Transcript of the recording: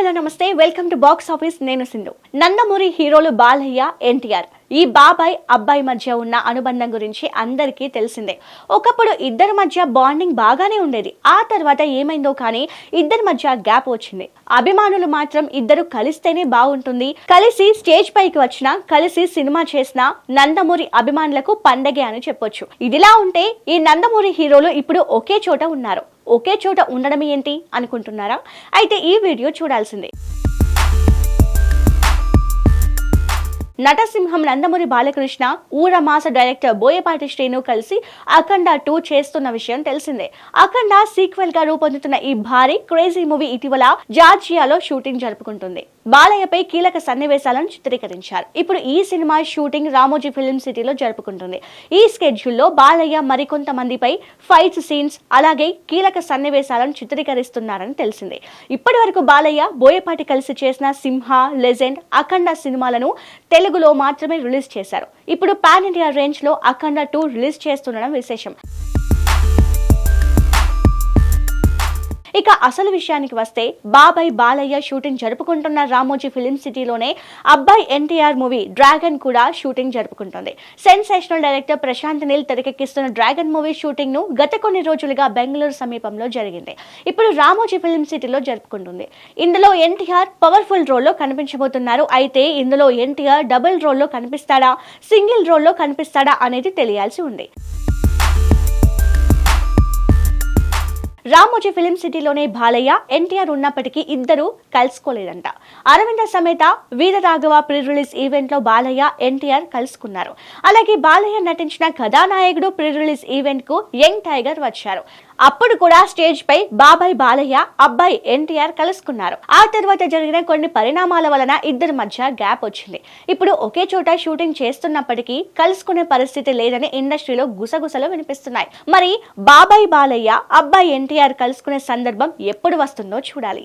Hello నమస్తే. Welcome to box office నేను సింధు. నందమూరి హీరోలు బాలయ్య ఎన్టీఆర్. ఈ బాబాయ్ అబ్బాయి మధ్య ఉన్న అనుబంధం గురించి అందరికీ తెలిసిందే. ఒకప్పుడు ఇద్దరి మధ్య బాండింగ్ బాగానే ఉండేది. ఆ తర్వాత ఏమైందో కానీ ఇద్దరి మధ్య గ్యాప్ వచ్చింది. అభిమానులు మాత్రం ఇద్దరు కలిస్తేనే బాగుంటుంది. కలిసి స్టేజ్ పైకి వచ్చినా కలిసి సినిమా చేసిన నందమూరి అభిమానులకు పండగే అని చెప్పొచ్చు. ఇదిలా ఉంటే ఈ నందమూరి హీరోలు ఇప్పుడు ఒకే చోట ఉన్నారు. ఒకే చోట ఉండడం ఏంటి అనుకుంటున్నారా? అయితే ఈ వీడియో చూడాల్సిందే. నటసింహం నందమూరి బాలకృష్ణ ఊర మాస డైరెక్టర్ బోయపాటి శ్రీను కలిసి అఖండ టూ చేస్తున్న విషయం తెలిసిందే. అఖండ సీక్వెల్గా రూపొందుతున్న ఈ భారీ క్రేజీ మూవీ ఇటీవల జార్జియాలో షూటింగ్ జరుపుకుంటుంది. బాలయ్యపై కీలక సన్నివేశాలను చిత్రీకరించారు. ఇప్పుడు ఈ సినిమా షూటింగ్ రామోజీ ఫిల్మ్ సిటీలో జరుపుకుంటుంది. ఈ స్కెడ్యూల్లో బాలయ్య మరికొంతమందిపై ఫైట్స్ సీన్స్ అలాగే కీలక సన్నివేశాలను చిత్రీకరిస్తున్నారని తెలిసింది. ఇప్పటి వరకు బాలయ్య బోయపాటి కలిసి చేసిన సింహ లెజెండ్ అఖండ సినిమాలను తెలుగులో మాత్రమే రిలీజ్ చేశారు. ఇప్పుడు పాన్ ఇండియా రేంజ్లో అఖండ టూ రిలీజ్ చేస్తుండడం విశేషం. ఇక అసలు విషయానికి వస్తే బాబాయ్ బాలయ్య షూటింగ్ జరుపుకుంటున్న రామోజీ ఫిలిం సిటీలోనే అబ్బాయి ఎన్టీఆర్ మూవీ డ్రాగన్ కూడా షూటింగ్ జరుపుకుంటుంది. సెన్సేషనల్ డైరెక్టర్ ప్రశాంత్ నీల్ తెరకెక్కిస్తున్న డ్రాగన్ మూవీ షూటింగ్ను గత కొన్ని రోజులుగా బెంగళూరు సమీపంలో జరిగింది. ఇప్పుడు రామోజీ ఫిలిం సిటీలో జరుపుకుంటుంది. ఇందులో ఎన్టీఆర్ పవర్ఫుల్ రోల్లో కనిపించబోతున్నారు. అయితే ఇందులో ఎన్టీఆర్ డబుల్ రోల్లో కనిపిస్తాడా? సింగిల్ రోల్లో కనిపిస్తాడా? అనేది తెలియాల్సి ఉంది. రామోజీ ఫిలిం సిటీలోనే బాలయ్య ఎన్టీఆర్ ఉన్నప్పటికీ ఇద్దరు కలుసుకోలేదంట. అరవింద సమేత వీరరాఘవ ప్రీ రిలీజ్ ఈవెంట్లో బాలయ్య ఎన్టీఆర్ కలుసుకున్నారు. అలాగే బాలయ్య నటించిన కథానాయకుడు ప్రీ రిలీజ్ ఈవెంట్కు యంగ్ టైగర్ వచ్చారు. అప్పుడు కూడా స్టేజ్ పై బాబాయ్ బాలయ్య అబ్బాయి ఎన్టీఆర్ కలుసుకున్నారు. ఆ తర్వాత జరిగిన కొన్ని పరిణామాల వలన ఇద్దరి మధ్య గ్యాప్ వచ్చింది. ఇప్పుడు ఒకే చోట షూటింగ్ చేస్తున్నప్పటికీ కలుసుకునే పరిస్థితి లేదని ఇండస్ట్రీలో గుసగుసలు వినిపిస్తున్నాయి. మరి బాబాయ్ బాలయ్య అబ్బాయి ఎన్టీఆర్ కలుసుకునే సందర్భం ఎప్పుడు వస్తుందో చూడాలి.